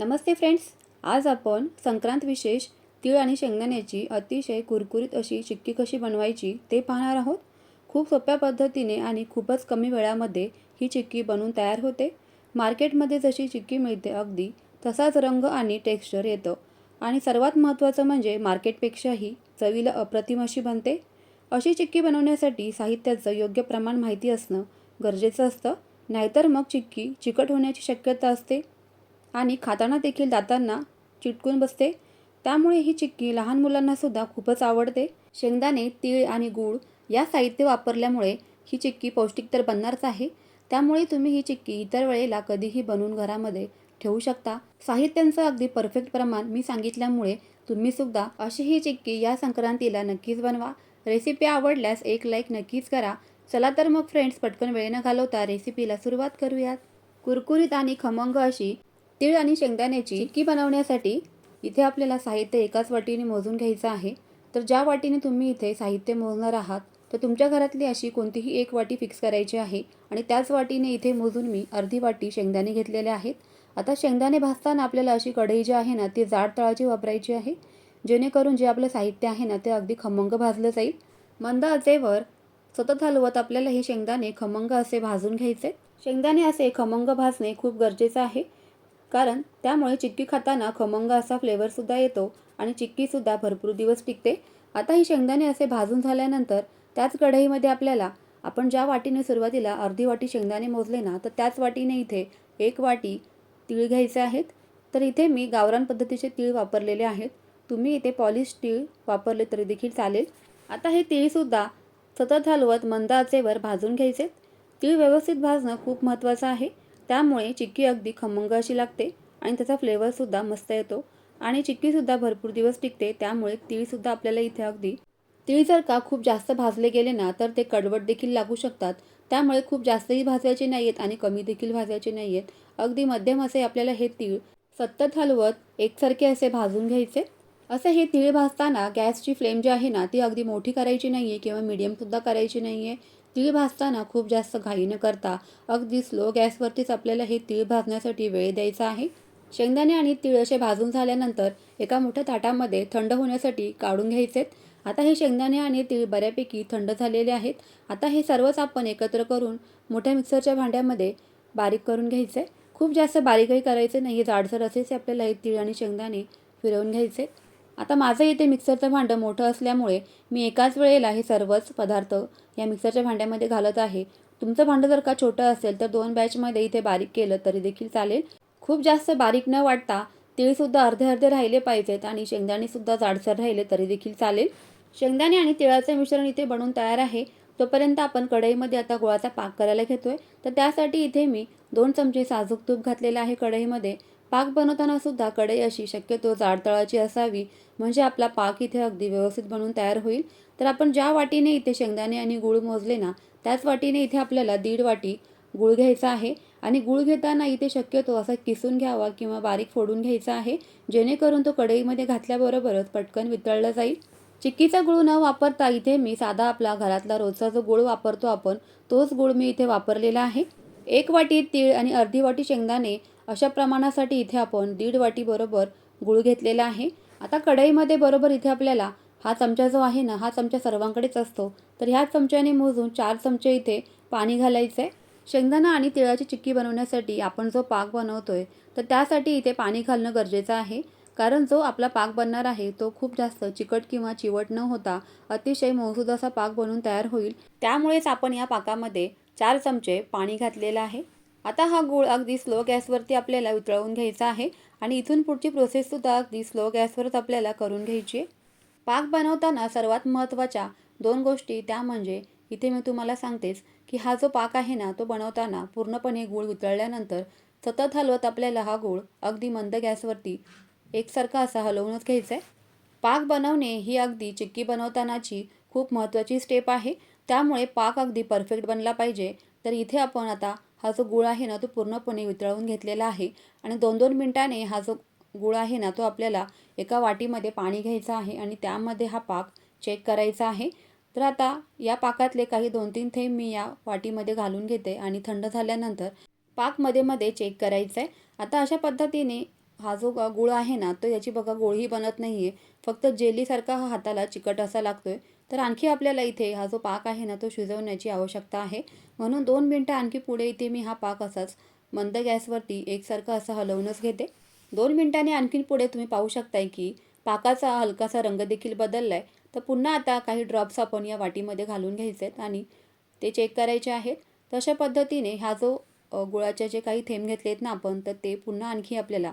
नमस्ते friends आज आपण संक्रांत विशेष तीळ आणि शेंगदाण्याची अतिशय कुरकुरीत अशी चिक्की कशी बनवायची ते पाहणार आहोत. खूप सोप्या पद्धतीने आणि खूपच कमी वेळामध्ये ही चिक्की बनवून तयार होते. मार्केटमध्ये जशी चिक्की मिळते अगदी तसाच रंग आणि टेक्स्चर येतं. आणि सर्वात महत्त्वाचं म्हणजे मार्केटपेक्षाही चवीला अप्रतिम अशी बनते. अशी चिक्की बनवण्यासाठी साहित्याचं योग्य प्रमाण माहिती असणं गरजेचं असतं. नाहीतर मग चिक्की चिकट होण्याची शक्यता असते. आणि खाताना देखील दातांना चिटकून बसते. त्यामुळे ही चिक्की लहान मुलांना सुद्धा खूपच आवडते. शेंगदाणे तीळ आणि गूळ या साहित्य वापरल्यामुळे ही चिक्की पौष्टिक तर बनणारच आहे. त्यामुळे तुम्ही ही चिक्की इतर वेळेला कधीही बनवून घरामध्ये ठेवू शकता. साहित्यांचं अगदी परफेक्ट प्रमाण मी सांगितल्यामुळे तुम्ही सुद्धा अशी ही चिक्की या संक्रांतीला नक्कीच बनवा. रेसिपी आवडल्यास एक लाईक नक्कीच करा. चला तर मग फ्रेंड्स पटकन वेळ न घालवता रेसिपीला सुरुवात करूयात. कुरकुरीत आणि खमंग अशी तीळ आणि शेंगदाण्याची चिक्की बनवण्यासाठी इथे आपल्याला साहित्य एकाच वाटीने मोजून घ्यायचं आहे. तर ज्या वाटीने तुम्ही इथे साहित्य मोजणार आहात तर तुमच्या घरातली अशी कोणतीही एक वाटी फिक्स करायची आहे आणि त्याच वाटीने इथे मोजून मी अर्धी वाटी शेंगदाणे घेतलेले आहेत. आता शेंगदाणे भाजताना आपल्याला अशी कढई जी आहे ना ती जाड तळाची वापरायची आहे. जेणेकरून जे आपलं साहित्य आहे ना ते अगदी खमंग भाजलं जाईल. मंद आचेवर सतत हलवत आपल्याला हे शेंगदाणे खमंग असे भाजून घ्यायचे. शेंगदाणे असे खमंग भाजणे खूप गरजेचं आहे. कारण त्यामुळे चिक्की खाताना खमंग असा फ्लेवरसुद्धा येतो आणि चिक्कीसुद्धा भरपूर दिवस टिकते. आता ही शेंगदाणे असे भाजून झाल्यानंतर त्याच कढईमध्ये आपल्याला आपण ज्या वाटीने सुरुवातीला अर्धी वाटी शेंगदाणे मोजले ना तर त्याच वाटीने इथे एक वाटी तीळ घ्यायचे आहेत. तर इथे मी गावरान पद्धतीचे तीळ वापरलेले आहेत. तुम्ही इथे पॉलिश तीळ वापरले तरी देखील चालेल. आता हे तीळसुद्धा सतत हलवत मंद आचेवर भाजून घ्यायचे. तीळ व्यवस्थित भाजणं खूप महत्त्वाचं आहे. त्यामुळे चिक्की अगदी खमंग अशी लागते आणि त्याचा फ्लेवरसुद्धा मस्त येतो. आणि चिक्कीसुद्धा भरपूर दिवस टिकते त्यामुळे तीळसुद्धा आपल्याला इथे अगदी तीळ जर का खूप जास्त भाजले गेले ना तर ते कडवट देखील लागू शकतात. त्यामुळे खूप जास्तही भाजायचे नाही आहेत आणि कमी देखील भाजायचे नाही आहेत अगदी मध्यम असे आपल्याला हे तीळ सतत हलवत एकसारखे असे भाजून घ्यायचे. असे हे तीळ भाजताना गॅसची फ्लेम जी आहे ना ती अगदी मोठी करायची नाही आहे किंवा मिडियमसुद्धा करायची नाही आहे तीळ भाजताना खूप जास्त घाई न करता अगदी स्लो गॅसवरतीच आपल्याला हे तीळ भाजण्यासाठी वेळ द्यायचा आहे. शेंगदाणे आणि तीळ असे भाजून झाल्यानंतर एका मोठ्या ताटामध्ये थंड होण्यासाठी काढून घ्यायचेत आता हे शेंगदाणे आणि तीळ बऱ्यापैकी थंड झालेले आहेत. आता हे सर्वच आपण एकत्र करून मोठ्या मिक्सरच्या भांड्यामध्ये बारीक करून घ्यायचे. खूप जास्त बारीकही करायचे नाही. जाडसर असेच आपल्याला हे तीळ आणि शेंगदाणे फिरवून घ्यायचे. आता माझं इथे मिक्सरचं भांडं मोठं असल्यामुळे मी एकाच वेळेला हे सर्वच पदार्थ या मिक्सरच्या भांड्यामध्ये घालत आहे. तुमचं भांडं जर का छोटं असेल तर दोन बॅचमध्ये इथे बारीक केलं तरी देखील चालेल. खूप जास्त बारीक न वाटता तिळसुद्धा अर्धे अर्धे राहिले पाहिजेत आणि शेंगदाणेसुद्धा जाडसर राहिले तरी देखील चालेल. शेंगदाणे आणि तिळाचे मिश्रण इथे बनवून तयार आहे. तोपर्यंत आपण कढईमध्ये आता गुळाचा पाक करायला घेतोय. तर त्यासाठी इथे मी दोन चमचे साजूक तूप घातलेलं आहे कढईमध्ये. पाक बनवताना सुद्धा कढई अशी शक्यतो जाडतळाची असावी म्हणजे आपला पाक इथे अगदी व्यवस्थित बनवून तयार होईल. तर आपण ज्या वाटीने इथे शेंगदाणे आणि गूळ मोजले ना त्याच वाटीने इथे आपल्याला दीड वाटी गूळ घ्यायचा आहे. आणि गूळ घेताना इथे शक्यतो असा किसून घ्यावा किंवा बारीक फोडून घ्यायचा आहे जेणेकरून तो कढईमध्ये घातल्याबरोबरच पटकन वितळला जाईल. चिक्कीचा गूळ न वापरता इथे मी साधा आपला घरातला रोजचा जो गूळ वापरतो आपण तोच गूळ मी इथे वापरलेला आहे. एक वाटी तीळ आणि अर्धी वाटी शेंगदाणे अशा प्रमाणासाठी इथे आपण दीड वाटीबरोबर गुळ गूळ घेतलेला आहे. आता कढईमध्ये बरोबर इथे आपल्याला हा चमचा जो आहे ना हा चमचा सर्वांकडेच असतो. तर ह्या चमच्याने मोजून चार चमचे इथे पाणी घालायचं आहे शेंगदाणा आणि तिळाची चिक्की बनवण्यासाठी आपण जो पाक बनवतो आहे तर त्यासाठी इथे पाणी घालणं गरजेचं आहे. कारण जो आपला पाक बनणार आहे तो खूप जास्त चिकट किंवा चिवट न होता अतिशय मौसूद असा पाक बनून तयार होईल. त्यामुळेच आपण या पाकामध्ये चार चमचे पाणी घातलेलं आहे. आता हा गूळ अगदी स्लो गॅसवरती आपल्याला उतळवून घ्यायचा आहे आणि इथून पुढची प्रोसेससुद्धा अगदी स्लो गॅसवरच आपल्याला करून घ्यायची आहे. पाक बनवताना सर्वात महत्त्वाच्या दोन गोष्टी त्या म्हणजे इथे मी तुम्हाला सांगतेच की हा जो पाक आहे ना तो बनवताना पूर्णपणे गूळ उतळल्यानंतर सतत हलवत आपल्याला हा गूळ अगदी मंद गॅसवरती एकसारखा असा हलवूनच घ्यायचा आहे. पाक बनवणे ही अगदी चिक्की बनवतानाची खूप महत्त्वाची स्टेप आहे. त्यामुळे पाक अगदी परफेक्ट बनला पाहिजे. तर इथे आपण आता हा जो गुळ आहे ना तो पूर्णपणे वितळवून घेतलेला आहे. आणि दोन दोन मिनटाने हा जो गुळ आहे ना तो आपल्याला एका वाटीमध्ये पाणी घ्यायचं आहे आणि त्यामध्ये हा पाक चेक करायचा आहे. तर आता या पाकातले काही दोन तीन थेंब मी या वाटीमध्ये घालून घेते आणि थंड झाल्यानंतर पाकमध्ये मध्ये चेक करायचं आहे आता अशा पद्धतीने हा जो ग- गुळ आहे ना तो याची बघा गोळही बनत नाही आहे फक्त जेलीसारखा हा हाताला चिकट असा लागतोय. तर आणखी आपल्याला इथे हा जो पाक आहे ना तो शिजवण्याची आवश्यकता आहे. म्हणून दोन मिनटं आणखी पुढे इथे मी हा पाक असाच मंद गॅसवरती एकसारखा असा हलवूनच घेते. दोन मिनटांनी आणखीन पुढे तुम्ही पाहू शकताय की पाकाचा हलकासा रंग देखील बदलला आहे तर पुन्हा आता काही ड्रॉप्स आपण या वाटीमध्ये घालून घ्यायचे आहेत आणि ते चेक करायचे आहेत. तशा पद्धतीने हा जो गुळाचे जे काही थेंब घेतले आहेत ना आपण तर ते पुन्हा आणखी आपल्याला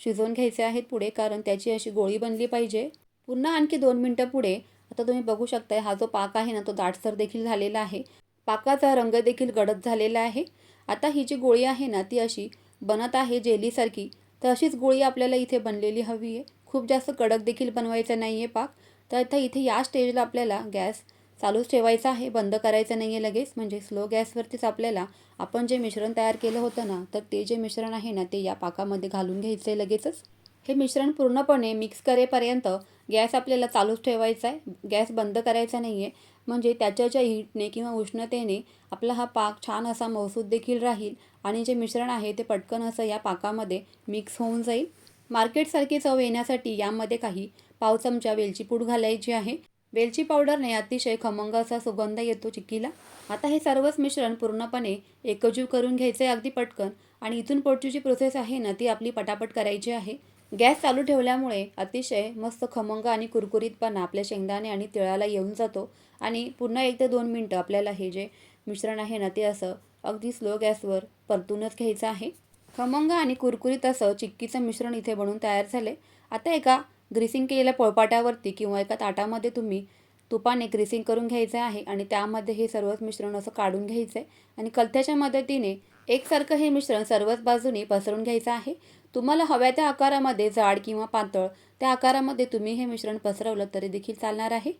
शिजवून घ्यायचे आहेत पुढे कारण त्याची अशी गोळी बनली पाहिजे. पुन्हा आणखी दोन मिनटं पुढे. आता तुम्ही बघू शकताय हा जो पाक आहे ना तो दाटसर देखील झालेला आहे. पाकाचा रंग देखील गडद झालेला आहे. आता ही जी गोळी आहे ना ती अशी बनत आहे जेलीसारखी. तर अशीच गोळी आपल्याला इथे बनलेली हवी आहे. खूप जास्त कडक देखील बनवायचं नाही आहे पाक. तर आता इथे या स्टेजला आपल्याला गॅस चालूच ठेवायचं आहे बंद करायचं नाही आहे लगेच. म्हणजे स्लो गॅसवरतीच आपल्याला आपण जे मिश्रण तयार केलं होतं ना तर ते जे मिश्रण आहे ना ते या पाकामध्ये घालून घ्यायचं आहे लगेचच. हे मिश्रण पूर्णपणे मिक्स करेपर्यंत गॅस आपल्याला चालूच ठेवायचा आहे गॅस बंद करायचा नाही आहे म्हणजे त्याच्या हीटने किंवा उष्णतेने आपला हा पाक छान असा मौसूद देखील राहील आणि जे मिश्रण आहे ते पटकन असं या पाकामध्ये मिक्स होऊन जाईल. मार्केटसारखी चव येण्यासाठी यामध्ये काही पाव चमचा वेलची पूड घालायची आहे. वेलची पावडरने अतिशय खमंग असा सुगंध येतो चिक्कीला. आता हे सर्वच मिश्रण पूर्णपणे एकजीव करून घ्यायचं आहे अगदी पटकन आणि इथून पोटची जी प्रोसेस आहे ना ती आपली पटापट करायची आहे. गॅस चालू ठेवल्यामुळे अतिशय मस्त खमंग आणि कुरकुरीतपणा आपल्या शेंगदाणे आणि तिळाला येऊन जातो आणि पुन्हा एक ते दोन मिनटं आपल्याला हे जे मिश्रण आहे ना ते असं अगदी स्लो गॅसवर परतूनच घ्यायचं आहे. खमंग आणि कुरकुरीत असं चिक्कीचं मिश्रण इथे बनवून तयार झाले आता एका ग्रीसिंग केलेल्या पोळपाट्यावरती किंवा एका ताटामध्ये तुम्ही तुपाने ग्रीसिंग करून घ्यायचं आहे आणि त्यामध्ये हे सर्वच मिश्रण असं काढून घ्यायचं आहे आणि कलथ्याच्या मदतीने एकसारखं हे मिश्रण सर्वच बाजूने पसरून घ्यायचं आहे. तुम्हाला हव्या त्या आकारामध्ये जाड किंवा पातळ त्या आकारामध्ये तुम्ही हे मिश्रण पसरवलं तरी देखील चालणार आहे.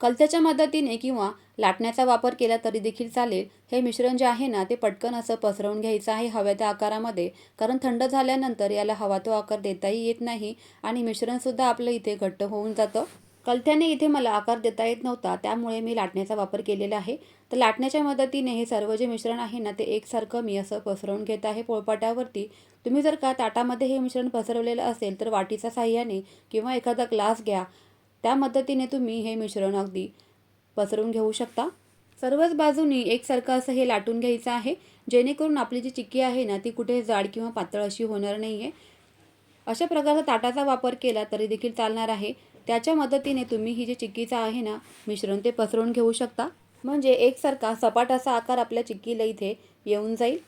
कलथ्याच्या मदतीने किंवा लाटण्याचा वापर केला तरी देखील चालेल. हे मिश्रण जे आहे ना ते पटकन असं पसरवून घ्यायचं आहे हव्या त्या आकारामध्ये. कारण थंड झाल्यानंतर याला हवा तो आकार देताही येत नाही आणि मिश्रणसुद्धा आपलं इथे घट्ट होऊन जातं. कलथ्याने इथे मला आकार देता येत नव्हता त्यामुळे मी लाटण्याचा वापर केलेला आहे. तर लाटण्याच्या मदतीने हे सर्व जे मिश्रण आहे ना ते एकसारखं मी असं पसरवून घेत आहे पोळपाट्यावरती तुम्ही जर का ताटामध्ये हे मिश्रण पसरवलेलं असेल तर वाटीच्या साह्याने किंवा एखादा ग्लास घ्या. त्या मदतीने तुम्ही हे मिश्रण अगदी पसरवून घेऊ शकता. सर्वच बाजूनी एकसारखं असं हे लाटून घ्यायचं आहे. जेणेकरून आपली जी चिक्की आहे ना ती कुठे जाड किंवा पातळ अशी होणार नाही आहे अशा प्रकारचा ताटाचा वापर केला तरी देखील चालणार आहे. त्याच्या मदतीने तुम्ही ही जी चिक्कीचा आहे ना मिश्रण ते पसरवून घेऊ शकता. म्हणजे एकसारखा सपाट असा आकार आपल्या चिक्कीला इथे येऊन जाईल.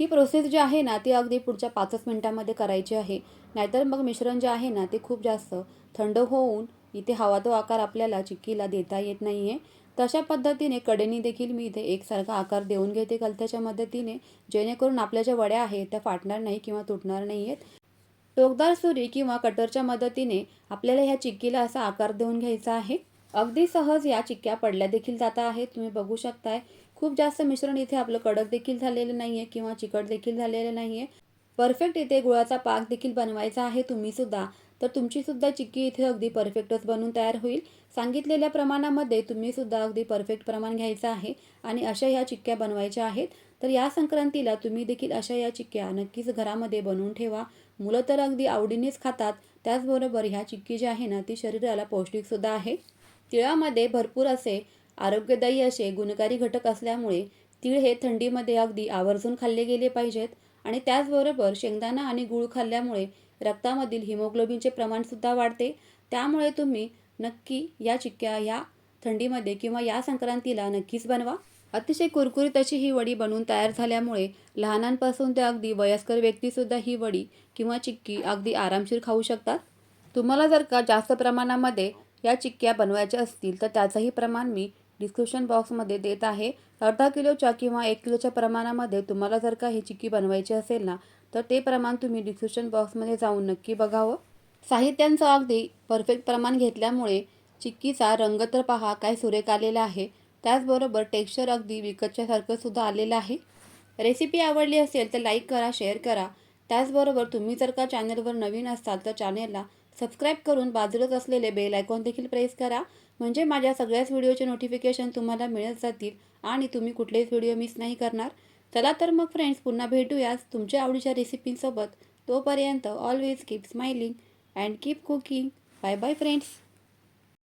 ही प्रोसेस जी आहे ना ती अगदी पुढच्या पाचच मिनटामध्ये करायची आहे. नाहीतर मग मिश्रण जे आहे ना ते खूप जास्त थंड होऊन इथे हवा तो आकार आपल्याला चिक्कीला देता येत नाही आहे तशा पद्धतीने कडेनी देखील मी इथे एकसारखा आकार देऊन घेते. कलथ्याच्या मदतीने जेणेकरून आपल्या ज्या वड्या आहेत त्या फाटणार नाही किंवा तुटणार नाही आहेत टोकदार सुरी किंवा कटरच्या मदतीने आपल्याला ह्या चिक्कीला असा आकार देऊन घ्यायचा आहे. अगदी सहज या चिक्क्या पडल्या देखील जाता आहेत. तुम्ही बघू शकताय खूप जास्त मिश्रण इथे आपलं कडक देखील झालेलं नाही आहे किंवा चिकट देखील झालेलं नाही आहे परफेक्ट इथे गुळाचा पाक देखील बनवायचा आहे तुम्ही सुद्धा. तर तुमची सुद्धा चिक्की इथे अगदी परफेक्टच बनून तयार होईल. सांगितलेल्या प्रमाणामध्ये तुम्ही सुद्धा अगदी परफेक्ट प्रमाण घ्यायचं आहे आणि अशा ह्या चिक्क्या बनवायच्या आहेत. तर या संक्रांतीला तुम्ही देखील अशा या चिक्क्या नक्कीच घरामध्ये बनवून ठेवा. मुलं तर अगदी आवडीनेच खातात. त्याचबरोबर ह्या चिक्की जी आहे ना ती शरीराला पौष्टिकसुद्धा आहे. तिळामध्ये भरपूर असे आरोग्यदायी असे गुणकारी घटक असल्यामुळे तीळ हे थंडीमध्ये अगदी आवर्जून खाल्ले गेले पाहिजेत. आणि त्याचबरोबर शेंगदाणा आणि गूळ खाल्ल्यामुळे रक्तामधील हिमोग्लोबिनचे प्रमाणसुद्धा वाढते. त्यामुळे तुम्ही नक्की या चिक्क्या या थंडीमध्ये किंवा या संक्रांतीला नक्कीच बनवा. अतिशय कुरकुरीत अशी ही वडी बनवून तयार झाल्यामुळे लहानांपासून ते अगदी वयस्कर व्यक्तीसुद्धा ही वडी किंवा चिक्की अगदी आरामशीर खाऊ शकतात. तुम्हाला जर का जास्त प्रमाणामध्ये या चिक्क्या बनवायच्या असतील तर त्याचंही प्रमाण मी डिस्क्रिप्शन बॉक्समध्ये देत आहे. अर्धा किलोच्या किंवा एक किलोच्या प्रमाणामध्ये तुम्हाला जर का ही चिक्की बनवायची असेल ना तर ते प्रमाण तुम्ही डिस्क्रिप्शन बॉक्समध्ये जाऊन नक्की बघावं. साहित्यांचं अगदी परफेक्ट प्रमाण घेतल्यामुळे चिक्कीचा रंग तर पहा काय सुरेख आलेला आहे. त्याचबरोबर टेक्स्चर अगदी विकतच्यासारखं सुद्धा आलेलं आहे. रेसिपी आवडली असेल तर लाईक करा शेअर करा. त्याचबरोबर तुम्ही जर का चॅनलवर नवीन असाल तर चॅनलला सबस्क्राईब करून बाजूलाच असलेले बेल आयकॉन देखील प्रेस करा. म्हणजे माझ्या सगळ्याच व्हिडिओचे नोटिफिकेशन तुम्हाला मिळत जातील आणि तुम्ही कुठलेच व्हिडिओ मिस नाही करणार. चला तर मग फ्रेंड्स पुन्हा भेटूयाच तुमच्या आवडीच्या रेसिपींसोबत तोपर्यंत always keep smiling and keep cooking bye bye friends